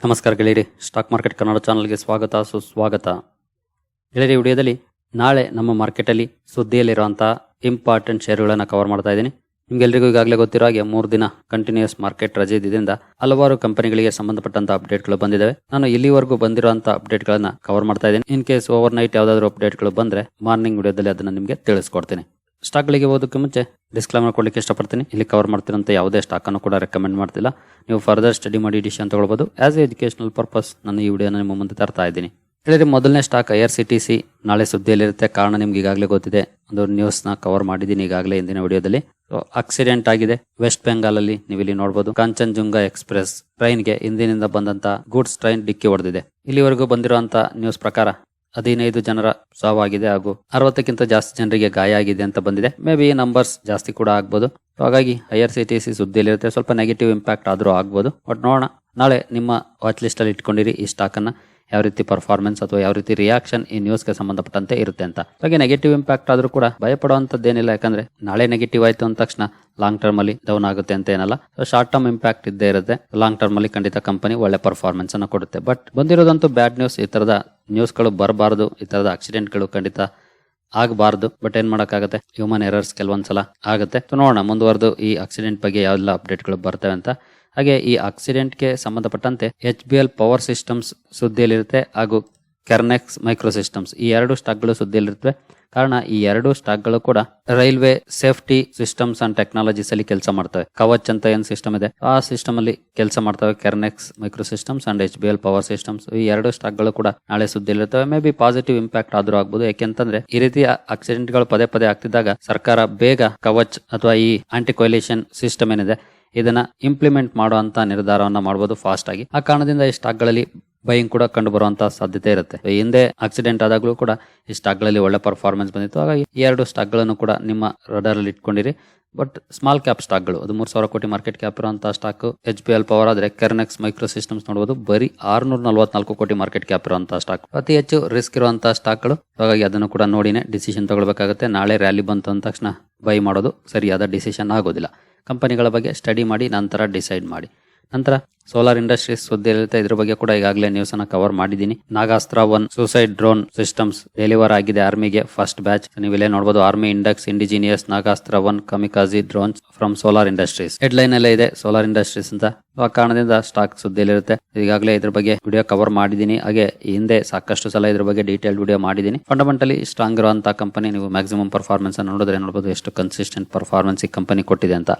ನಮಸ್ಕಾರ ಗೆಳೆಯರಿ, stock market Kannada ಚಾನಲ್ಗೆ ಸ್ವಾಗತ, ಸುಸ್ವಾಗತ. ಗೆಳೆಯರಿ ವಿಡಿಯೋದಲ್ಲಿ ನಾಳೆ ನಮ್ಮ ಮಾರ್ಕೆಟಲ್ಲಿ ಸುದ್ದಿಯಲ್ಲಿರುವಂಥ ಇಂಪಾರ್ಟೆಂಟ್ ಶೇರುಗಳನ್ನು ಕವರ್ ಮಾಡ್ತಾ ಇದ್ದೀನಿ. ನಿಮ್ಗೆಲ್ರಿಗೂ ಈಗಾಗಲೇ ಗೊತ್ತಿರೋ ಹಾಗೆ ಮೂರು ದಿನ ಕಂಟಿನ್ಯೂಸ್ ಮಾರ್ಕೆಟ್ ರಜೆ ಇದ್ದಿದ್ದರಿಂದ ಹಲವಾರು ಕಂಪನಿಗಳಿಗೆ ಸಂಬಂಧಪಟ್ಟಂತ ಅಪ್ಡೇಟ್ಗಳು ಬಂದಿದ್ದಾವೆ. ನಾನು ಇಲ್ಲಿವರೆಗೂ ಬಂದಿರುವಂಥ ಅಪ್ಡೇಟ್ಗಳನ್ನು ಕವರ್ ಮಾಡ್ತಾ ಇದ್ದೀನಿ. ಇನ್ ಕೇಸ್ ಓವರ್ ನೈಟ್ ಯಾವುದಾದ್ರೂ ಅಪ್ಡೇಟ್ಗಳು ಬಂದರೆ ಮಾರ್ನಿಂಗ್ ವಿಡಿಯೋದಲ್ಲಿ ಅದನ್ನು ನಿಮಗೆ ತಿಳಿಸ್ಕೊಡ್ತೀನಿ. ಸ್ಟಾಕ್ಗಳಿಗೆ ಹೋಗೋದಕ್ಕೆ ಮುಂಚೆ ಡಿಸ್ಕ್ಲೈಮರ್ ಕೊಡಲಿಕ್ಕೆ ಇಷ್ಟಪಡ್ತೀನಿ. ಇಲ್ಲಿ ಕವರ್ ಮಾಡ್ತಿರೋಂಥ ಯಾವುದೇ ಸ್ಟಾಕನ್ನು ಕೂಡ ರೆಕಮೆಂಡ್ ಮಾಡ್ತಿಲ್ಲ. ನೀವು ಫರ್ದರ್ ಸ್ಟಡಿ ಮಾಡಿ ಡಿಸಿಷನ್ ತಗೊಳ್ಬೋದು. ಆಸ್ ಎ ಎಜುಕೇಶನಲ್ ಪರ್ಪಸ್ ನಾನು ಈ ವಿಡಿಯೋನ ನಿಮ್ಮ ಮುಂದೆ ತರ್ತಾ ಇದ್ದೀನಿ. ಹೇಳಿದ್ರೆ ಮೊದಲನೇ stock I R C T C ನಾಳೆ ಸುದ್ದಿಯಲ್ಲಿರುತ್ತೆ. ಕಾರಣ ನಿಮ್ಗೆ ಈಗಾಗಲೇ ಗೊತ್ತಿದೆ. ಒಂದು ನ್ಯೂಸ್ನ ಕವರ್ ಮಾಡಿದ್ದೀನಿ ಈಗಾಗಲೇ ಇಂದಿನ ವಿಡಿಯೋದಲ್ಲಿ. ಸೊ ಆಕ್ಸಿಡೆಂಟ್ ಆಗಿದೆ. ವೆಸ್ಟ್ ಬೆಂಗಾಲ್ ಅಲ್ಲಿ ನೀವು ಇಲ್ಲಿ ನೋಡಬಹುದು ಕಾಂಚನ್ಜುಂಗ ಎಕ್ಸ್ಪ್ರೆಸ್ ಟ್ರೈನ್ಗೆ ಹಿಂದಿನಿಂದ ಬಂದಂತ ಗೂಡ್ಸ್ ಟ್ರೈನ್ ಡಿಕ್ಕಿ ಹೊಡೆದಿದೆ. ಇಲ್ಲಿವರೆಗೂ ಬಂದಿರುವಂತ ನ್ಯೂಸ್ ಪ್ರಕಾರ ಹದಿನೈದು ಜನರ ಸಾವಾಗಿದೆ ಹಾಗೂ ಅರವತ್ತಕ್ಕಿಂತ ಜಾಸ್ತಿ ಜನರಿಗೆ ಗಾಯ ಆಗಿದೆ ಅಂತ ಬಂದಿದೆ. ಮೇ ಬಿ ನಂಬರ್ಸ್ ಜಾಸ್ತಿ ಕೂಡ ಆಗ್ಬೋದು. ಹಾಗಾಗಿ ಆರ್ ಸಿ ಟಿ ಸಿ ಸುದ್ದಿಯಲ್ಲಿರುತ್ತೆ. ಸ್ವಲ್ಪ ನೆಗೆಟಿವ್ ಇಂಪ್ಯಾಕ್ಟ್ ಆದರೂ ಆಗ್ಬೋದು. ಬಟ್ ನೋಡೋಣ. ನಾಳೆ ನಿಮ್ಮ ವಾಚ್ ಲಿಸ್ಟ್ ಅಲ್ಲಿ ಇಟ್ಕೊಂಡಿರಿ ಈ ಸ್ಟಾಕ್ ಅನ್ನ. ಯಾವ ರೀತಿ ಪರ್ಫಾರ್ಮೆನ್ಸ್ ಅಥವಾ ಯಾವ ರೀತಿ ರಿಯಾಕ್ಷನ್ ಈ ನ್ಯೂಸ್ಗೆ ಸಂಬಂಧಪಟ್ಟಂತೆ ಇರುತ್ತೆ ಅಂತ. ಹಾಗೆ ನೆಗೆಟಿವ್ ಇಂಪ್ಯಾಕ್ಟ್ ಆದರೂ ಕೂಡ ಭಯಪಡುವಂತದ್ದೇನಿಲ್ಲ ಯಾಕಂದ್ರೆ ನಾಳೆ ನೆಗೆಟಿವ್ ಆಯ್ತು ಅಂದ ತಕ್ಷಣ ಲಾಂಗ್ ಟರ್ಮ್ ಅಲ್ಲಿ ಡೌನ್ ಆಗುತ್ತೆ ಅಂತ ಏನಲ್ಲ. ಶಾರ್ಟ್ ಟರ್ಮ್ ಇಂಪ್ಯಾಕ್ಟ್ ಇದ್ದೇ ಇರುತ್ತೆ. ಲಾಂಗ್ ಟರ್ಮ್ ಅಲ್ಲಿ ಖಂಡಿತ ಕಂಪನಿ ಒಳ್ಳೆ ಪರ್ಫಾರ್ಮೆನ್ಸ್ ಅನ್ನು ಕೊಡುತ್ತೆ. ಬಟ್ ಬಂದಿರೋದಂತೂ ಬ್ಯಾಡ್ ನ್ಯೂಸ್ ಈ ತರದ ನ್ಯೂಸ್ಗಳು ಬರಬಾರ್ದು, ಈ ತರದ ಆಕ್ಸಿಡೆಂಟ್ಗಳು ಖಂಡಿತ ಆಗಬಾರ್ದು ಬಟ್ ಏನ್ ಮಾಡೋಕ್ಕಾಗುತ್ತೆ? ಹ್ಯೂಮನ್ ಎರರ್ಸ್ ಕೆಲವೊಂದ್ಸಲ ಆಗುತ್ತೆ. ನೋಡೋಣ, ಮುಂದುವರೆದು ಈ ಆಕ್ಸಿಡೆಂಟ್ ಬಗ್ಗೆ ಯಾವೆಲ್ಲ ಅಪ್ಡೇಟ್ಗಳು ಬರ್ತವೆ ಅಂತ. ಹಾಗೆ ಈ ಆಕ್ಸಿಡೆಂಟ್ಗೆ ಸಂಬಂಧಪಟ್ಟಂತೆ H B L power systems ಸುದ್ದಿಯಲ್ಲಿರುತ್ತೆ, ಹಾಗೂ ಕೆರ್ನೆಕ್ಸ್ ಮೈಕ್ರೋ ಸಿಸ್ಟಮ್ಸ್ ಈ ಎರಡು ಸ್ಟಾಕ್ಗಳು ಸುದ್ದಿಯಲ್ಲಿರುತ್ತವೆ ಕಾರಣ ಈ ಎರಡು ಸ್ಟಾಕ್ಗಳು ಕೂಡ railway safety systems and technologies ಅಲ್ಲಿ ಕೆಲಸ ಮಾಡ್ತವೆ. ಕವಚ್ ಅಂತ ಏನ್ ಸಿಸ್ಟಮ್ ಇದೆ? ಆ ಸಿಸ್ಟಮ್ ಅಲ್ಲಿ ಕೆಲಸ ಮಾಡ್ತವೆ Kernex micro systems and H B L power systems ಈ ಎರಡು ಸ್ಟಾಕ್ಗಳು ಕೂಡ ನಾಳೆ ಸುದ್ದಿಲಿರ್ತವೆ ಮೇ ಬಿ ಪಾಸಿಟಿವ್ ಇಂಪ್ಯಾಕ್ಟ್ ಆದ್ರೂ ಆಗ್ಬೋದು. ಯಾಕೆಂತಂದ್ರೆ ಈ ರೀತಿಯ ಆಕ್ಸಿಡೆಂಟ್ಗಳು ಪದೇ ಪದೇ ಆಗ್ತಿದ್ದಾಗ ಸರ್ಕಾರ ಬೇಗ ಕವಚ್ ಅಥವಾ ಈ ಆಂಟಿ ಕೊಯ್ಲೇಷನ್ ಸಿಸ್ಟಮ್ ಏನಿದೆ, ಇದನ್ನ ಇಂಪ್ಲಿಮೆಂಟ್ ಮಾಡುವಂತ ನಿರ್ಧಾರವನ್ನ ಮಾಡಬಹುದು ಫಾಸ್ಟ್ ಆಗಿ. ಆ ಕಾರಣದಿಂದ ಈ ಸ್ಟಾಕ್ಗಳಲ್ಲಿ ಬೈಯಿಂಗ್ ಕೂಡ ಕಂಡು ಬರುವಂತಹ ಸಾಧ್ಯತೆ ಇರುತ್ತೆ. ಹಿಂದೆ ಆಕ್ಸಿಡೆಂಟ್ ಆದಾಗಲೂ ಕೂಡ ಈ ಸ್ಟಾಕ್ಗಳಲ್ಲಿ ಒಳ್ಳೆ ಪರ್ಫಾರ್ಮೆನ್ಸ್ ಬಂದಿತ್ತು. ಹಾಗಾಗಿ ಎರಡು ಸ್ಟಾಕ್ಗಳನ್ನು ಕೂಡ ನಿಮ್ಮ ರಡರ್ ಅಲ್ಲಿ ಇಟ್ಕೊಂಡಿರಿ. ಬಟ್ ಸ್ಮಾಲ್ ಕ್ಯಾಪ್ ಸ್ಟಾಕ್ಗಳು, ಅದು ಮೂರು ಸಾವಿರ ಕೋಟಿ ಮಾರ್ಕೆಟ್ ಕ್ಯಾಪ್ ಇರುವಂತಹ stock H P L power ಆದ್ರೆ ಕೆರ್ನೆಕ್ಸ್ ಮೈಕ್ರೋ ಸಿಸ್ಟಮ್ಸ್ ನೋಡಬಹುದು ಬರೀ ಆರ್ನೂರ ನಲವತ್ನಾಲ್ಕು ಕೋಟಿ ಮಾರ್ಕೆಟ್ ಕ್ಯಾಪ್ ಇರುವಂತಹ ಸ್ಟಾಕ್ ಅತಿ ಹೆಚ್ಚು ರಿಸ್ಕ್ ಇರುವಂತಹ ಸ್ಟಾಕ್ಗಳು ಹಾಗಾಗಿ ಅದನ್ನು ಕೂಡ ನೋಡಿನೇ ಡಿಸಿಷನ್ ತಗೊಳ್ಬೇಕಾಗುತ್ತೆ. ನಾಳೆ ರ್ಯಾಲಿ ಬಂತು ಅಂದ ತಕ್ಷಣ ಬೈ ಮಾಡೋದು ಸರಿಯಾದ ಡಿಸಿಷನ್ ಆಗೋದಿಲ್ಲ. ಕಂಪನಿಗಳ ಬಗ್ಗೆ ಸ್ಟಡಿ ಮಾಡಿ, ನಂತರ ಡಿಸೈಡ್ ಮಾಡಿ. ನಂತರ ಸೋಲಾರ್ ಇಂಡಸ್ಟ್ರೀಸ್ ಸುದ್ದಿ ಇರುತ್ತೆ ಇದ್ರ ಬಗ್ಗೆ ಕೂಡ ಈಗಾಗಲೇ ನ್ಯೂಸ್ ಅನ್ನ ಕವರ್ ಮಾಡಿದ್ದೀನಿ. Nagastra one suicide drone systems deliver ಆಗಿದೆ ಆರ್ಮಿಗೆ ಫಸ್ಟ್ ಬ್ಯಾಚ್ ನೀವು ಇಲ್ಲೇ ನೋಡಬಹುದು army index indigenous Nagastra one kamikaze drones from Solar Industries headline ಅಲ್ಲೇ ಇದೆ ಸೋಲಾರ್ ಇಂಡಸ್ಟ್ರೀಸ್ ಅಂತ. ಆ ಕಾರಣದಿಂದ ಸ್ಟಾಕ್ ಸುದ್ದಿಯಲ್ಲಿರುತ್ತೆ. ಈಗಾಗಲೇ ಇದ್ರ ಬಗ್ಗೆ ವಿಡಿಯೋ ಕವರ್ ಮಾಡಿದ್ದೀನಿ. ಹಾಗೆ ಹಿಂದೆ ಸಾಕಷ್ಟು ಸಲ ಇದ್ರ ಬಗ್ಗೆ ಡೀಟೇಲ್ ವಿಡಿಯೋ ಮಾಡಿದ್ದೀನಿ. ಫಂಡಮೆಂಟಲಿ ಸ್ಟ್ರಾಂಗ್ ಇರುವಂತಹ ಕಂಪನಿ ನೀವು ಮ್ಯಾಕ್ಸಿಮಮ್ ಪರ್ಫಾರ್ಮೆನ್ಸ್ ನೋಡಿದ್ರೆ ನೋಡಬಹುದು ಎಷ್ಟು ಕನ್ಸಿಸ್ಟೆಂಟ್ ಪರ್ಫಾರ್ಮೆನ್ಸ್ ಈ ಕಂಪನಿ ಕೊಟ್ಟಿದೆ ಅಂತ.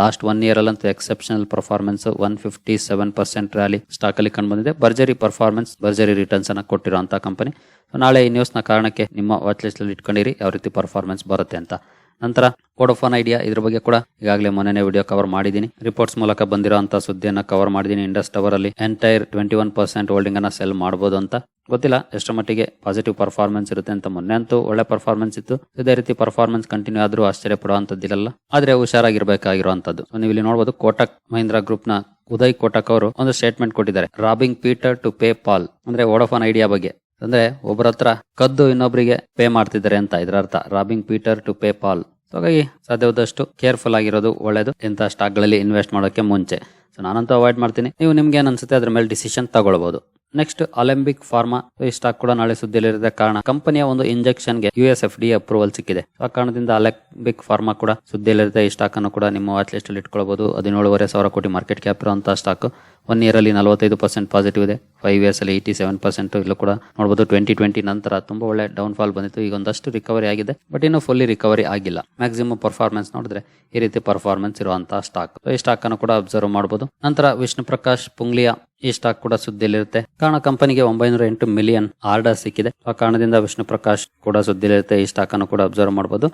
ಲಾಸ್ಟ್ ಒನ್ ಇಯರ್ ಅಲ್ಲಂತೂ exceptional performance one fifty seven percent rally stock ಅಲ್ಲಿ ಕಂಡು ಬಂದಿದೆ ಭರ್ಜರಿ ಪರ್ಫಾರ್ಮೆನ್ಸ್ ಭರ್ಜರಿ ರಿಟರ್ನ್ಸ್ ಅನ್ನ ಕೊಟ್ಟಿರುವಂತಹ ಕಂಪನಿ ನಾಳೆ ಈ ನ್ಯೂಸ್ನ ಕಾರಣಕ್ಕೆ ನಿಮ್ಮ ವಾಚ್ ಲಿಸ್ಟ್ ಅಲ್ಲಿ ಇಟ್ಕೊಂಡಿರಿ, ಯಾವ ರೀತಿ ಪರ್ಫಾರ್ಮೆನ್ಸ್ ಬರುತ್ತೆ ಅಂತ. ನಂತರ ವೋಡೋಫೋನ್ ಐಡಿಯಾ ಇದ್ರ ಬಗ್ಗೆ ಕೂಡ ಈಗಾಗಲೇ ಮೊನ್ನೆ ವಿಡಿಯೋ ಕವರ್ ಮಾಡಿದ್ದೀನಿ. ರಿಪೋರ್ಟ್ಸ್ ಮೂಲಕ ಬಂದಿರುವಂತಹ ಸುದ್ದಿಯನ್ನ ಕವರ್ ಮಾಡಿದ್ದೀನಿ. ಇಂಡಸ್ ಟವರ್ ಅಲ್ಲಿ entire twenty one percent holding ಅನ್ನ ಸೆಲ್ ಮಾಡಬಹುದು ಅಂತ. ಗೊತ್ತಿಲ್ಲ ಎಷ್ಟು ಮಟ್ಟಿಗೆ ಪಾಸಿಟಿವ್ ಪರ್ಫಾರ್ಮೆನ್ಸ್ ಇರುತ್ತೆ ಅಂತ ಮೊನ್ನೆ ಅಂತೂ ಒಳ್ಳೆ ಪರ್ಫಾರ್ಮೆನ್ಸ್ ಇತ್ತು. ಇದೇ ರೀತಿ ಪರ್ಫಾರ್ಮೆನ್ಸ್ ಕಂಟಿನ್ಯೂ ಆದ್ರೂ ಆಶ್ಚರ್ಯ ಪಡುವಂತದ್ದಿಲ್ಲ ಆದ್ರೆ ಹುಷಾರಾಗಿರ್ಬೇಕಾಗಿರುವಂತದ್ದು ನೀವು ಇಲ್ಲಿ ನೋಡಬಹುದು ಕೋಟಕ್ ಮಹೀಂದ್ರಾ ಗ್ರೂಪ್ನ ಉದಯ್ ಕೋಟಕ್ ಅವರು ಒಂದು ಸ್ಟೇಟ್ಮೆಂಟ್ ಕೊಟ್ಟಿದ್ದಾರೆ. Robbing Peter to pay Paul ಅಂದ್ರೆ ವೋಡೋಫೋನ್ ಐಡಿಯಾ ಬಗ್ಗೆ. ಅಂದ್ರೆ ಒಬ್ಬರ ಹತ್ರ ಕದ್ದು ಇನ್ನೊಬ್ಬರಿಗೆ ಪೇ ಮಾಡ್ತಿದ್ದಾರೆ ಅಂತ ಇದರ ಅರ್ಥ. Robbing Peter to pay Paul ಹಾಗಾಗಿ ಸಾಧ್ಯವಾದಷ್ಟು ಕೇರ್ಫುಲ್ ಆಗಿರೋದು ಒಳ್ಳೇದು. ಇಂಥ ಸ್ಟಾಕ್ಗಳಲ್ಲಿ ಇನ್ವೆಸ್ಟ್ ಮಾಡೋಕೆ ಮುಂಚೆ. ಸೊ ನಾನಂತೂ ಅವಾಯ್ಡ್ ಮಾಡ್ತೀನಿ. ನೀವು ನಿಮ್ಗೆ ಏನು ಅನ್ಸುತ್ತೆ, ಅದ್ರ ಮೇಲೆ ಡಿಸಿಷನ್ ತಗೊಳ್ಬಹುದು ನೆಕ್ಸ್ಟ್ ಅಲೆಂಬಿಕ್ ಫಾರ್ಮಾ ಈ ಸ್ಟಾಕ್ ಕೂಡ ನಾಳೆ ಸುದ್ದಿಯಲ್ಲಿರದ ಕಾರಣ. ಕಂಪನಿಯ ಒಂದು ಇಂಜೆಕ್ಷನ್ಗೆ ಎಸ್ ಎಫ್ ಡಿ ಅಪ್ರೂವಲ್ ಸಿಕ್ಕಿದೆ. ಆ ಕಾರಣದಿಂದ ಅಲೆಂಬಿಕ್ ಫಾರ್ಮಾ ಕೂಡ ಸುದ್ದಿಯಲ್ಲಿರುತ್ತೆ ಈ ಸ್ಟಾಕ್ ಅನ್ನು ಕೂಡ ನಿಮ್ಮ ವಾಚ್ ಲಿಸ್ಟ್ ಅಲ್ಲಿ ಇಟ್ಕೊಳ್ಬಹುದು ಹದಿನೇಳುವರೆ ಸಾವಿರ ಕೋಟಿ ಮಾರ್ಕೆಟ್ ಕ್ಯಾಪ್ ಇರುವಂತಹ ಸ್ಟಾಕ್ ಒನ್ ಇಯರಲ್ಲಿ ನಲವತ್ತೈದು ಪರ್ಸೆಂಟ್ ಪಾಸಿಟಿವ್ ಇದೆ. ಫೈವ್ ಇಯರ್ಸ್ ಅಲ್ಲಿ ಏಯ್ಟಿ ಸೆವೆನ್ ಪರ್ಸೆಂಟ್ ಇಲ್ಲೂ ಕೂಡ ನೋಡಬಹುದು ಟ್ವೆಂಟಿ ಟ್ವೆಂಟಿ ನಂತರ ತುಂಬಾ ಒಳ್ಳೆ ಡೌನ್ ಫಾಲ್ ಬಂದಿತ್ತು. ಈಗ ಒಂದಷ್ಟು ರಿಕವರಿ ಆಗಿದೆ ಬಟ್ ಇನ್ನು ಫುಲ್ಲಿ ರಿಕವರಿ ಆಗಿಲ್ಲ. ಮ್ಯಾಕ್ಸಿಮಮ್ ಪರ್ಫಾರ್ಮೆನ್ಸ್ ನೋಡಿದ್ರೆ ಈ ರೀತಿ ಪರ್ಫಾರ್ಮೆನ್ಸ್ ಇರುವಂತಹ ಸ್ಟಾಕ್ ಈ ಸ್ಟಾಕ್ ಅನ್ನು ಕೂಡ ಅಬ್ಸರ್ವ್ ಮಾಡಬಹುದು ನಂತರ ವಿಷ್ಣು ಪ್ರಕಾಶ್ ಪುಂಗ್ಲಿಯಾ ಈ ಸ್ಟಾಕ್ ಕೂಡ ಸುದ್ದಿಯಲ್ಲಿರುತ್ತೆ. ಕಾರಣ ಕಂಪನಿಗೆ ಒಂಬೈನೂರ ಎಂಟು ಮಿಲಿಯನ್ ಆರ್ಡರ್ ಸಿಕ್ಕಿದೆ. ಆ ಕಾರಣದಿಂದ ವಿಷ್ಣು ಪ್ರಕಾಶ್ ಕೂಡ ಸುದ್ದಿಯಲ್ಲಿರುತ್ತೆ. ಈ ಸ್ಟಾಕ್ ಅನ್ನು ಕೂಡ ಅಬ್ಸರ್ವ್ ಮಾಡಬಹುದು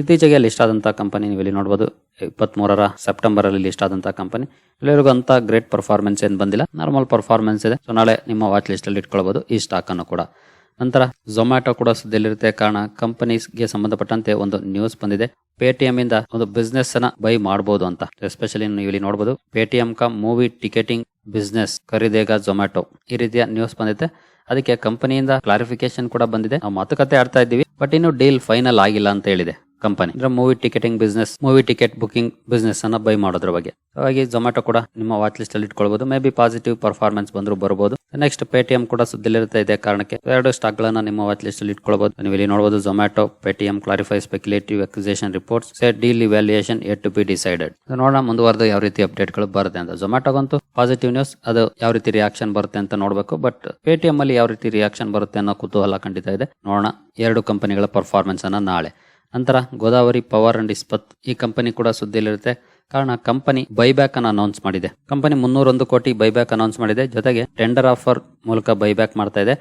ಇತ್ತೀಚೆಗೆ ಲಿಸ್ಟ್ ಆದಂತಹ ಕಂಪನಿ ನೀವು ಇಲ್ಲಿ ನೋಡಬಹುದು ಸೆಪ್ಟೆಂಬರಲ್ಲಿ ಸೆಪ್ಟೆಂಬರ್ ಅಲ್ಲಿ ಲಿಸ್ಟ್ ಆದಂತಹ ಕಂಪನಿ ಎಲ್ಲರಿಗೂ ಅಂತ ಗ್ರೇಟ್ ಪರ್ಫಾರ್ಮೆನ್ಸ್ ಏನು ಬಂದಿಲ್ಲ. ನಾರ್ಮಲ್ ಪರ್ಫಾರ್ಮೆನ್ಸ್ ಇದೆ. ಸೊ ನಾಳೆ ನಿಮ್ಮ ವಾಚ್ ಲಿಸ್ಟ್ ಅಲ್ಲಿ ಇಟ್ಕೊಳ್ಬಹುದು ಈ ಸ್ಟಾಕ್ ಅನ್ನು ಕೂಡ. ನಂತರ ಝೊಮ್ಯಾಟೊ ಕೂಡ ಸುದ್ದಿಯಲ್ಲಿರುತ್ತೆ ಕಾರಣ ಕಂಪನೀಸ್ಗೆ ಸಂಬಂಧಪಟ್ಟಂತೆ ಒಂದು ನ್ಯೂಸ್ ಬಂದಿದೆ. ಪೇಟಿಎಂ ಇಂದ ಒಂದು ಬಿಸ್ನೆಸ್ ಅನ್ನ ಬೈ ಮಾಡಬಹುದು ಅಂತ. ಎಸ್ಪೆಷಲಿ ನೀವು ಇಲ್ಲಿ ನೋಡಬಹುದು ಪೇಟಿಎಂ ಕಾ ಮೂವಿ ಟಿಕೆಟಿಂಗ್ ಬಿಸ್ನೆಸ್ ಖರೀದೇಗ ಝೊಮ್ಯಾಟೊ ಈ ರೀತಿಯ ನ್ಯೂಸ್ ಬಂದಿದೆ. ಅದಕ್ಕೆ ಕಂಪನಿಯಿಂದ ಕ್ಲಾರಿಫಿಕೇಶನ್ ಕೂಡ ಬಂದಿದೆ. ನಾವು ಮಾತುಕತೆ ಆಡ್ತಾ ಇದ್ದೀವಿ. ಬಟ್ ಇನ್ನು ಡೀಲ್ ಫೈನಲ್ ಆಗಿಲ್ಲ ಅಂತ ಹೇಳಿದೆ. ಕಂಪನಿ ಅಂದ್ರೆ movie ticketing business movie ticket booking business ಅನ್ನ ಬೈ ಮಾಡೋದ್ರ ಬಗ್ಗೆ. ಹಾಗಾಗಿ ಜೊಮ್ಯಾಟೊ ಕೂಡ ನಿಮ್ಮ ವಾಚ್ ಲಿಸ್ಟ್ ಅಲ್ಲಿ ಇಟ್ಕೊಳ್ಬಹುದು ಮೇ ಬಿ ಪಾಸಿಟಿವ್ ಪರ್ಫಾರ್ಮೆನ್ಸ್ ಬಂದ್ರು ಬರಬಹುದು ನೆಕ್ಸ್ಟ್ ಪೇಟಿಎಂ ಕೂಡ ಸುದ್ದಿಲಿರುತ್ತೆ ಇದೆ ಕಾರಣಕ್ಕೆ. ಎರಡು ಸ್ಟಾಕ್ ಗಳನ್ನ ನಿಮ್ಮ ವಾಚ್ ಲಿಸ್ಟ್ ಅಲ್ಲಿ ಇಟ್ಕೊಳ್ಬಹುದು ನೀವು ಇಲ್ಲಿ ನೋಡಬಹುದು Zomato Paytm clarify speculative acquisition reports set deal evaluation yet to be decided ನೋಡೋಣ ಮುಂದುವರೆದು ಯಾವ ರೀತಿ ಅಪ್ಡೇಟ್ಗಳು ಬರುತ್ತೆ ಅಂತ. ಜೊಮ್ಯಾಟೊಗಂತೂ ಪಾಸಿಟಿವ್ ನ್ಯೂಸ್ ಅದು ಯಾವ ರೀತಿ ರಿಯಾಕ್ಷನ್ ಬರುತ್ತೆ ಅಂತ ನೋಡಬೇಕು. ಬಟ್ ಪೇಟಿಎಂ ಅಲ್ಲಿ ಯಾವ ರೀತಿ ರಿಯಾಕ್ಷನ್ ಬರುತ್ತೆ ಅನ್ನೋ ಕುತೂಹಲ ಖಂಡಿತ ಇದೆ. ನೋಡೋಣ ಎರಡು ಕಂಪನಿಗಳ ಪರ್ಫಾರ್ಮೆನ್ಸ್ ಅನ್ನ ನಾಳೆ. ನಂತರ ಗೋದಾವರಿ ಪವರ್ ಅಂಡ್ ಇಸ್ಪತ್ ಈ ಕಂಪನಿ ಕೂಡ ಸುದ್ದಿಯಲ್ಲಿರುತ್ತೆ. ಕಾರಣ ಕಂಪನಿ ಬೈಬ್ಯಾಕ್ ಅನ್ನು ಅನೌನ್ಸ್ ಮಾಡಿದೆ. ಕಂಪನಿ ಮುನ್ನೂರೊಂದು ಕೋಟಿ ಬೈಬ್ಯಾಕ್ ಅನೌನ್ಸ್ ಮಾಡಿದೆ. ಜೊತೆಗೆ ಟೆಂಡರ್ ಆಫರ್ ಮೂಲಕ ಬೈಬ್ಯಾಕ್ ಮಾಡ್ತಾ ಇದೆ.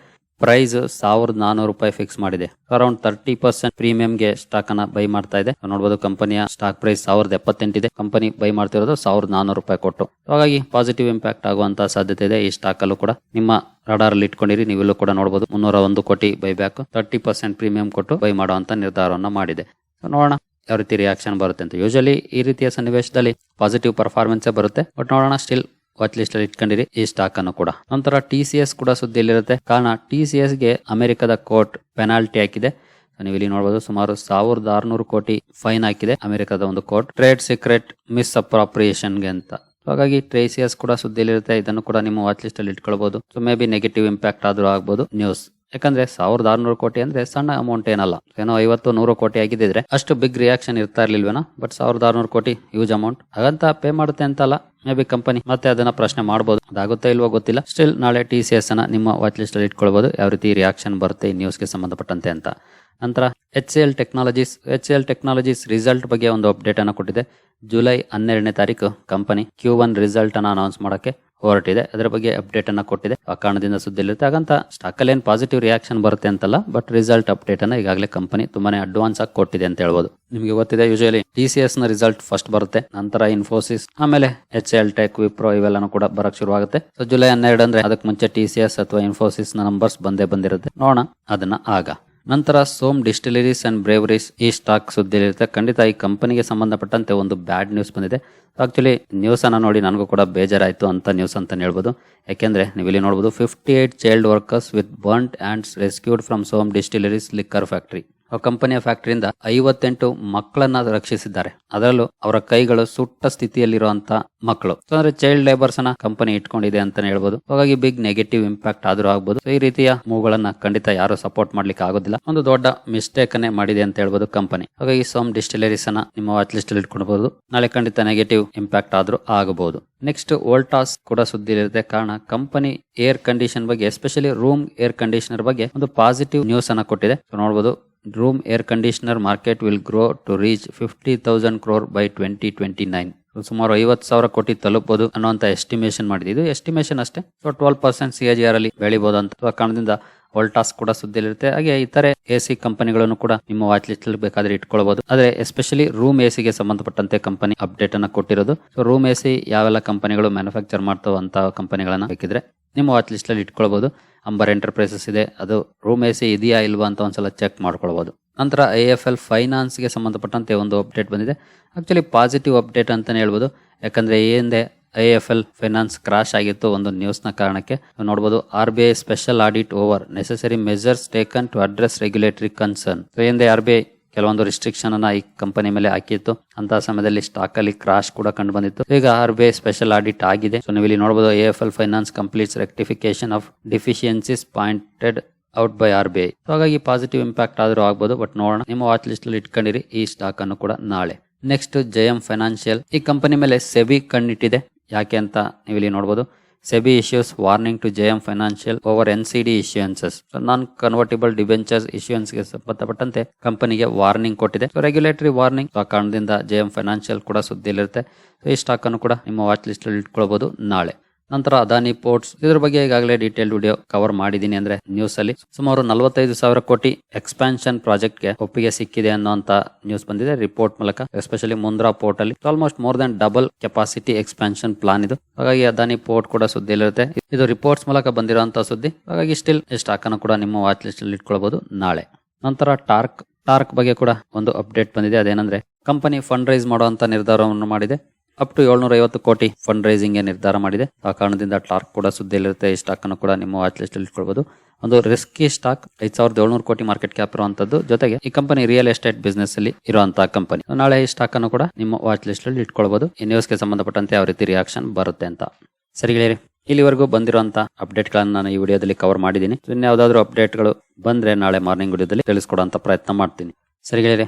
ಪ್ರೈಸ್ ಸಾವಿರದ ನಾನೂರು ರೂಪಾಯಿ ಫಿಕ್ಸ್ ಮಾಡಿದೆ. ಅರೌಂಡ್ ತರ್ಟಿ ಪರ್ಸೆಂಟ್ ಪ್ರೀಮಿಯಂಗೆ ಸ್ಟಾಕ್ ಅನ್ನ ಬೈ ಮಾಡ್ತಾ ಇದೆ. ನೋಡಬಹುದು ಕಂಪನಿಯ ಸ್ಟಾಕ್ ಪ್ರೈಸ್ ಸಾವಿರದ ಎಪ್ಪತ್ತೆಂಟಿದೆ ಕಂಪನಿ ಬೈ ಮಾಡ್ತಿರೋದು ಸಾವಿರದ ನಾನೂರು ರೂಪಾಯಿ ಕೊಟ್ಟು. ಹಾಗಾಗಿ ಪಾಸಿಟಿವ್ ಇಂಪ್ಯಾಕ್ಟ್ ಆಗುವಂತ ಸಾಧ್ಯತೆ ಇದೆ ಈ ಸ್ಟಾಕ್ ಅಲ್ಲೂ ಕೂಡ. ನಿಮ್ಮ ರಡಾರ್ ಅಲ್ಲಿ ಇಟ್ಕೊಂಡಿರಿ, ನೀವೆಲ್ಲೂ ಕೂಡ ನೋಡಬಹುದು ಮುನ್ನೂರ ಒಂದು ಕೋಟಿ buy back thirty percent premium ಕೊಟ್ಟು ಬೈ ಮಾಡುವಂತ ನಿರ್ಧಾರವನ್ನ ಮಾಡಿದೆ. ನೋಡೋಣ ಯಾವ ರೀತಿ ರಿಯಾಕ್ಷನ್ ಬರುತ್ತೆ ಅಂತ. ಯೂಶಲಿ ಈ ರೀತಿಯ ಸನ್ನಿವೇಶದಲ್ಲಿ ಪಾಸಿಟಿವ್ ಪರ್ಫಾರ್ಮೆನ್ಸ್ ಬರುತ್ತೆ. ಬಟ್ ನೋಡೋಣ ಸ್ಟಿಲ್ ವಾಚ್ ಲಿಸ್ಟ್ ಅಲ್ಲಿ ಇಟ್ಕೊಂಡಿರಿ, ಈ ಸ್ಟಾಕ್ ಅನ್ನು ಕೂಡ. ನಂತರ ಟಿ ಸಿ ಎಸ್ ಕೂಡ ಸುದ್ದಿಯಲ್ಲಿರುತ್ತೆ ಕಾರಣ ಟಿ ಸಿ ಎಸ್ಗೆ ಅಮೆರಿಕದ ಕೋರ್ಟ್ ಪೆನಾಲ್ಟಿ ಹಾಕಿದೆ. ನೀವು ಇಲ್ಲಿ ನೋಡಬಹುದು ಸುಮಾರು ಸಾವಿರದ ಆರುನೂರು ಕೋಟಿ ಫೈನ್ ಹಾಕಿದೆ ಅಮೆರಿಕದ ಒಂದು ಕೋರ್ಟ್. ಟ್ರೇಡ್ ಸೀಕ್ರೆಟ್ ಮಿಸ್ ಅಪ್ರಾಪ್ರಿಯೇಷನ್ಗೆ ಅಂತ. ಹಾಗಾಗಿ ಟ್ರೇಸಿಯಸ್ ಕೂಡ ಸುದ್ದಿಯಲ್ಲಿರುತ್ತೆ ಇದನ್ನು ಕೂಡ ನಿಮ್ಮ ವಾಚ್ ಲಿಸ್ಟ್ ಅಲ್ಲಿ ಇಟ್ಕೊಳ್ಬಹುದು so may be negative impact ಆದ್ರೂ ಆಗ್ಬೋದು. ನ್ಯೂಸ್ ಯಾಕಂದ್ರೆ ಸಾವಿರದ ಆರ್ನೂರು ಕೋಟಿ ಅಂದ್ರೆ ಸಣ್ಣ ಅಮೌಂಟ್ ಏನಲ್ಲ. ಏನೋ ಐವತ್ತು, ನೂರು ಕೋಟಿ ಆಗಿದ್ದಿದ್ರೆ ಅಷ್ಟು ಬಿಗ್ ರಿಯಾಕ್ಷನ್ ಇರ್ತಾ ಇರ್ಲಿಲ್ವೇನೋ? ಬಟ್ ಸಾವಿರದ ಆರ್ನೂರು ಕೋಟಿ ಯೂಸ್ ಅಮೌಂಟ್ ಹಾಗಂತ ಪೇ ಮಾಡುತ್ತೆ ಅಂತಲ್ಲ ಮೇ ಬಿ ಕಂಪನಿ ಮತ್ತೆ ಅದನ್ನ ಪ್ರಶ್ನೆ ಮಾಡಬಹುದು ಅದಾಗುತ್ತಾ ಇಲ್ವೋ ಗೊತ್ತಿಲ್ಲ. ಸ್ಟಿಲ್ ನಾಳೆ ಟಿ ಸಿ ಎಸ್ ಅನ್ನ ನಿಮ್ಮ ವಾಚ್ ಲಿಸ್ಟ್ ಅಲ್ಲಿ ಇಟ್ಕೊಳ್ಬಹುದು ಯಾವ ರೀತಿ ರಿಯಾಕ್ಷನ್ ಬರುತ್ತೆ ಈ ನ್ಯೂಸ್ಗೆ ಸಂಬಂಧಪಟ್ಟಂತೆ ಅಂತ. ನಂತರ H L technologies H L technologies result ಬಗ್ಗೆ ಒಂದು ಅಪ್ಡೇಟ್ ಅನ್ನು ಕೊಟ್ಟಿದೆ. ಜುಲೈ ಹನ್ನೆರಡನೇ ತಾರೀಕು ಕಂಪನಿ ಕ್ಯೂ ಒನ್ ರಿಸಲ್ಟ್ ಅನ್ನ ಅನೌನ್ಸ್ ಮಾಡಕ್ಕೆ ಹೊರಟಿದೆ. ಅದರ ಬಗ್ಗೆ ಅಪ್ಡೇಟ್ ಅನ್ನ ಕೊಟ್ಟಿದೆ. ಆ ಕಾರಣದಿಂದ ಸುದ್ದಿಲಿರುತ್ತೆ ಹಾಗಂತ ಸ್ಟಾಕ್ ಅಲ್ಲಿ ಏನು ಪಾಸಿಟಿವ್ ರಿಯಾಕ್ಷನ್ ಬರುತ್ತೆ ಅಂತಲ್ಲ ಬಟ್ ರಿಸಲ್ಟ್ ಅಪ್ಡೇಟ್ ಅನ್ನ ಈಗಾಗಲೇ ಕಂಪನಿ ತುಂಬಾನೇ ಅಡ್ವಾನ್ಸ್ ಆಗಿ ಕೊಟ್ಟಿದೆ ಅಂತ ಹೇಳ್ಬೋದು. ನಿಮಗೆ ಗೊತ್ತಿದೆ ಯೂಶಲಿ ಟಿ ಸಿ ಎಸ್ನ ರಿಸಲ್ಟ್ ಫಸ್ಟ್ ಬರುತ್ತೆ, ನಂತರ ಇನ್ಫೋಸಿಸ್ ಆಮೇಲೆ ಎಚ್ ಎಲ್ ಟೆಕ್ ವಿಪ್ರೋ ಇವೆಲ್ಲನೂ ಕೂಡ ಬರಕ್ ಶುರುವಾಗುತ್ತೆ. ಸೊ ಜುಲೈ ಹನ್ನೆರಡು ಅಂದ್ರೆ ಅದಕ್ಕೆ ಮುಂಚೆ ಟಿ ಸಿ ಎಸ್ ಅಥವಾ ಇನ್ಫೋಸಿಸ್ನ ನಂಬರ್ಸ್ ಬಂದೇ ಬಂದಿರುತ್ತೆ. ನೋಡೋಣ, ಅದನ್ನ ಆಗ. ನಂತರ ಸೋಮ್ ಡಿಸ್ಟಿಲರೀಸ್ ಅಂಡ್ ಬ್ರೇವರೀಸ್ ಈ ಸ್ಟಾಕ್ ಸುದ್ದಿಲಿರುತ್ತೆ ಖಂಡಿತ ಈ ಕಂಪನಿಗೆ ಸಂಬಂಧಪಟ್ಟಂತೆ ಒಂದು ಬ್ಯಾಡ್ ನ್ಯೂಸ್ ಬಂದಿದೆ. ಆಕ್ಚುಲಿ ನ್ಯೂಸ್ ಅನ್ನ ನೋಡಿ ನನಗೂ ಕೂಡ ಬೇಜಾರಾಯಿತು ಅಂತ ನ್ಯೂಸ್ ಅಂತ ಹೇಳ್ಬೋದು. ಯಾಕೆಂದ್ರೆ ನೀವು ಇಲ್ಲಿ ನೋಡಬಹುದು fifty eight child workers with burnt and rescued from Som distilleries liquor factory ಕಂಪನಿಯ ಫ್ಯಾಕ್ಟರಿಯಿಂದ ಐವತ್ತೆಂಟು ಮಕ್ಕಳನ್ನ ರಕ್ಷಿಸಿದ್ದಾರೆ. ಅದರಲ್ಲೂ ಅವರ ಕೈಗಳು ಸುಟ್ಟ ಸ್ಥಿತಿಯಲ್ಲಿರುವಂತ ಮಕ್ಕಳು. ಅಂದ್ರೆ ಚೈಲ್ಡ್ ಲೇಬರ್ಸ್ನ ಕಂಪನಿ ಇಟ್ಕೊಂಡಿದೆ ಅಂತ ಹೇಳ್ಬೋದು. ಹಾಗಾಗಿ ಬಿಗ್ ನೆಗೆಟಿವ್ ಇಂಪ್ಯಾಕ್ಟ್ ಆದ್ರೂ ಆಗ್ಬೋದು. ಈ ರೀತಿಯ ಮೂವ್ಗಳನ್ನ ಖಂಡಿತ ಯಾರು ಸಪೋರ್ಟ್ ಮಾಡ್ಲಿಕ್ಕೆ ಆಗೋದಿಲ್ಲ. ಒಂದು ದೊಡ್ಡ ಮಿಸ್ಟೇಕ್ ಅನ್ನೇ ಮಾಡಿದೆ ಅಂತ ಹೇಳ್ಬೋದು ಕಂಪನಿ. ಹಾಗಾಗಿ ಸೋಮ್ ಡಿಸ್ಟಿಲರೀಸ್ ಅನ್ನ ನಿಮ್ಮ ವಾಚ್ ಲಿಸ್ಟ್ ಅಲ್ಲಿ ಇಟ್ಕೊಳ್ಬಹುದು. ನಾಳೆ ಖಂಡಿತ ನೆಗೆಟಿವ್ ಇಂಪ್ಯಾಕ್ಟ್ ಆದ್ರೂ ಆಗಬಹುದು. ನೆಕ್ಸ್ಟ್ ವೋಲ್ಟಾಸ್ ಕೂಡ ಸುದ್ದಿಲಿರುತ್ತೆ. ಕಾರಣ ಕಂಪನಿ ಏರ್ ಕಂಡೀಷನ್ ಬಗ್ಗೆ ಎಸ್ಪೆಷಲಿ ರೂಮ್ ಏರ್ ಕಂಡೀಷನರ್ ಬಗ್ಗೆ ಒಂದು ಪಾಸಿಟಿವ್ ನ್ಯೂಸ್ ಅನ್ನ ಕೊಟ್ಟಿದೆ. ನೋಡಬಹುದು room air conditioner market will grow to reach fifty thousand crore by twenty twenty nine ಸುಮಾರು ಐವತ್ತು ಸಾವಿರ ಕೋಟಿ ತಲುಪಬಹುದು ಅನ್ನುವಂತ ಎಸ್ಟಿಮೇಷನ್ ಮಾಡಿದೆ. ಇದು ಎಸ್ಟಿಮೇಷನ್ ಅಷ್ಟೇ. So twelve percent C R ಅಲ್ಲಿ ಬೆಳಿಬಹುದು ಅಂತ ಕಾರಣದಿಂದ ವೋಲ್ಟಾಸ್ ಕೂಡ ಸುದ್ದಿಲಿರುತ್ತೆ ಹಾಗೆ ಇತರೆ ಎ ಸಿ ಕಂಪನಿಗಳನ್ನು ಕೂಡ ನಿಮ್ಮ ವಾಚ್ ಲಿಸ್ಟ್ ಬೇಕಾದ್ರೆ ಇಟ್ಕೊಳ್ಬಹುದು ಆದರೆ ಎಸ್ಪೆಷಲಿ ರೂಮ್ ಎ ಗೆ ಸಂಬಂಧಪಟ್ಟಂತೆ ಕಂಪನಿ ಅಪ್ಡೇಟ್ ಅನ್ನ ಕೊಟ್ಟಿರೋದು. ಸೊ ರೂಮ್ ಎ ಸಿ ಯಾವೆಲ್ಲ ಕಂಪನಿಗಳು ಮ್ಯಾನುಫ್ಯಾಕ್ಚರ್ ಮಾಡ್ತಾವಂತ ಕಂಪನಿಗಳನ್ನ ಬೇಕಿದ್ರೆ ನಿಮ್ಮ ವಾಚ್ ಲಿಸ್ಟ್ ಅಲ್ಲಿ ಇಟ್ಕೊಳ್ಬಹುದು ಅಂಬರ್ ಎಂಟರ್ಪ್ರೈಸಸ್ ಇದೆ. ಅದು ರೂಮ್ ಎ ಸಿ ಇದೆಯಾ ಇಲ್ವಾ ಅಂತ ಒಂದ್ಸಲ ಚೆಕ್ ಮಾಡ್ಕೊಳ್ಬಹುದು ನಂತರ ಎ ಎಫ್ ಎಲ್ ಫೈನಾನ್ಸ್ಗೆ ಸಂಬಂಧಪಟ್ಟಂತೆ ಒಂದು ಅಪ್ಡೇಟ್ ಬಂದಿದೆ. ಆಕ್ಚುಲಿ ಪಾಸಿಟಿವ್ ಅಪ್ಡೇಟ್ ಅಂತಲೇ ಹೇಳ್ಬೋದು. ಯಾಕಂದ್ರೆ ಈ ಹಿಂದೆ I F L finance crash ಆಗಿತ್ತು ಒಂದು ನ್ಯೂಸ್ನ ಕಾರಣಕ್ಕೆ. ನೋಡಬಹುದು R B I special audit over necessary measures taken to address regulatory concern ಹಿಂದೆ ಆರ್ ಬಿ ಐ ಕೆಲವೊಂದು ರಿಸ್ಟ್ರಿಕ್ಷನ್ ಅನ್ನ ಈ ಕಂಪನಿ ಮೇಲೆ ಹಾಕಿತ್ತು. ಅಂತ ಸಮಯದಲ್ಲಿ ಸ್ಟಾಕ್ ಅಲ್ಲಿ ಕ್ರಾಶ್ ಕೂಡ ಕಂಡು ಬಂದಿತ್ತು ಈಗ R B I special audit ಆಗಿದೆ. ಸೊ ನೀವು ಇಲ್ಲಿ ನೋಡಬಹುದು A F L finance completes rectification of deficiencies pointed out by R B I ಹಾಗಾಗಿ ಪಾಸಿಟಿವ್ ಇಂಪ್ಯಾಕ್ಟ್ ಆದರೂ ಆಗ್ಬೋದು ಬಟ್ ನೋಡೋಣ. ನಿಮ್ಮ ವಾಚ್ ಲಿಸ್ಟ್ ಅಲ್ಲಿ ಇಟ್ಕೊಂಡಿರಿ, ಈ ಸ್ಟಾಕ್ ಅನ್ನು ಕೂಡ ನಾಳೆ. ನೆಕ್ಸ್ಟ್ ಜಯಂ ಫೈನಾನ್ಷಿಯಲ್ ಈ ಕಂಪನಿ ಮೇಲೆ ಸೆಬಿ ಕಣ್ಣಿಟ್ಟಿದೆ. ಯಾಕೆ ಅಂತ ನೀವು ಇಲ್ಲಿ ನೋಡಬಹುದು warning to J M financial over N C D issuances non convertible debentures ಇಶ್ಯೂಯನ್ಸ್ಗೆ ಸಂಬಂಧಪಟ್ಟಂತೆ ಕಂಪನಿಗೆ ವಾರ್ನಿಂಗ್ ಕೊಟ್ಟಿದೆ. ರೆಗ್ಯುಲೇಟರಿ ವಾರ್ನಿಂಗ್ ಆ ಕಾರಣದಿಂದ ಜೆಎಂ ಫೈನಾನ್ಷಿಯಲ್ ಕೂಡ ಸುದ್ದಿಯಲ್ಲಿರುತ್ತೆ. So, ಈ ಸ್ಟಾಕ್ ಅನ್ನು ಕೂಡ ನಿಮ್ಮ ವಾಚ್ ಲಿಸ್ಟ್ ಅಲ್ಲಿ ಇಟ್ಕೊಳ್ಬಹುದು ನಾಳೆ. ನಂತರ ಅದಾನಿ ಪೋರ್ಟ್ಸ್. ಇದ್ರ ಬಗ್ಗೆ ಈಗಾಗಲೇ ಡೀಟೇಲ್ ವಿಡಿಯೋ ಕವರ್ ಮಾಡಿದೀನಿ ಅಂದ್ರೆ ನ್ಯೂಸ್ ಅಲ್ಲಿ ಸುಮಾರು ನಲವತ್ತೈದು ಸಾವಿರ ಕೋಟಿ ಎಕ್ಸ್ಪಾನ್ಷನ್ ಪ್ರಾಜೆಕ್ಟ್ಗೆ ಒಪ್ಪಿಗೆ ಸಿಕ್ಕಿದೆ ಅನ್ನುವಂತ ನ್ಯೂಸ್ ಬಂದಿದೆ. ರಿಪೋರ್ಟ್ ಮೂಲಕ ಎಸ್ಪೆಷಲಿ ಮುಂದ್ರಾ ಪೋರ್ಟ್ ಅಲ್ಲಿ. Almost more than double capacity expansion plan ಇದು. ಹಾಗಾಗಿ ಅದಾನಿ ಪೋರ್ಟ್ ಕೂಡ ಸುದ್ದಿಯಲ್ಲಿರುತ್ತೆ. ಇದು ರಿಪೋರ್ಟ್ಸ್ ಮೂಲಕ ಬಂದಿರುವಂತಹ ಸುದ್ದಿ. ಹಾಗಾಗಿ ಸ್ಟಿಲ್ ಸ್ಟಾಕ್ ಅನ್ನು ಕೂಡ ನಿಮ್ಮ ವಾಚ್ ಲಿಸ್ಟ್ ಅಲ್ಲಿ ಇಟ್ಕೊಳ್ಬಹುದು ನಾಳೆ. ನಂತರ ಟಾರ್ಕ್ ಟಾರ್ಕ್ ಬಗ್ಗೆ ಕೂಡ ಒಂದು ಅಪ್ಡೇಟ್ ಬಂದಿದೆ. ಅದೇನಂದ್ರೆ ಕಂಪನಿ ಫಂಡ್ ರೈಸ್ ಮಾಡುವಂತ ನಿರ್ಧಾರವನ್ನು ಮಾಡಿದೆ. ಅಪ್ ಟು ಏಳ್ನೂರ ಐವತ್ತು ಕೋಟಿ ಫಂಡ್ ರೈಸಿಂಗ್ ನಿರ್ಧಾರ ಮಾಡಿದೆ. ಆ ಕಾರಣದಿಂದ ಟಾರ್ಕ್ ಕೂಡ ಸುದ್ದಿಯಲ್ಲಿರುತ್ತೆ. ಈ ಸ್ಟಾಕ್ ಅನ್ನು ಕೂಡ ನಿಮ್ಮ ವಾಚ್ ಲಿಸ್ಟ್ ಅಲ್ಲಿ ಇಟ್ಕೊಳ್ಬಹುದು ಒಂದು ರಿಸ್ಕಿ ಸ್ಟಾಕ್ ಐದ್ ಸಾವಿರದ ಏಳ್ನೂರು ಕೋಟಿ ಮಾರ್ಕೆಟ್ ಕ್ಯಾಪ್ ಇರುವಂತದ್ದು. ಜೊತೆಗೆ ಈ ಕಂಪನಿ ರಿಯಲ್ ಎಸ್ಟೇಟ್ ಬಿಸ್ನೆಸ್ ಅಲ್ಲಿ ಇರುವಂತಹ ಕಂಪನಿ ನಾಳೆ ಈ ಸ್ಟಾಕ್ ಅನ್ನು ಕೂಡ ನಿಮ್ಮ ವಾಚ್ ಲಿಸ್ಟ್ ಅಲ್ಲಿ ಇಟ್ಕೊಳ್ಬಹುದು ಈ ನ್ಯೂಸ್ಗೆ ಸಂಬಂಧಪಟ್ಟಂತೆ ಯಾವ ರೀತಿ ರಿಯಾಕ್ಷನ್ ಬರುತ್ತೆ ಅಂತ. ಸರಿ ಗೆಳೆಯರಿ, ಇಲ್ಲಿವರೆಗೂ ಅಪ್ಡೇಟ್ ಗಳನ್ನ ನಾನು ಈ ವಿಡಿಯೋದಲ್ಲಿ ಕವರ್ ಮಾಡಿದ್ದೀನಿ. ಇನ್ನು ಯಾವ್ದಾದ್ರು ಅಪ್ಡೇಟ್ಗಳು ಬಂದ್ರೆ ನಾಳೆ ಮಾರ್ನಿಂಗ್ ವಿಡಿಯೋದಲ್ಲಿ ತಿಳಿಸ್ಕೊಡುವಂತ ಪ್ರಯತ್ನ ಮಾಡ್ತೀನಿ. ಸರಿ ಗೆಳೆಯರಿ